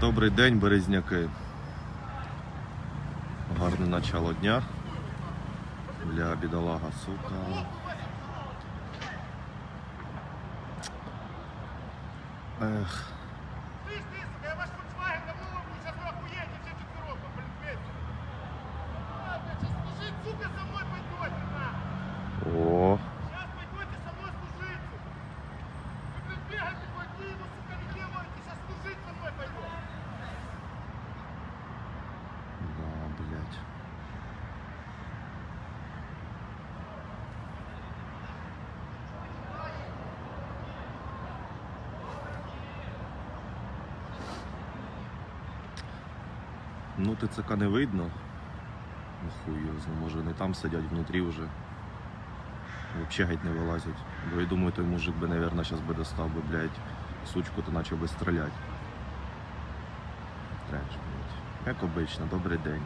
Добрий день, березняки. Гарне начало дня. для бідолага, сука. Ех, Ну, ТЦК не видно. Ну, може вони там сидять внутрі вже. Взагалі геть не вилазять. Бо я думаю, той мужик би, мабуть, зараз би достав би, блядь, сучку, то почав би стріляти. Треш, блядь. Як обично, добрий день.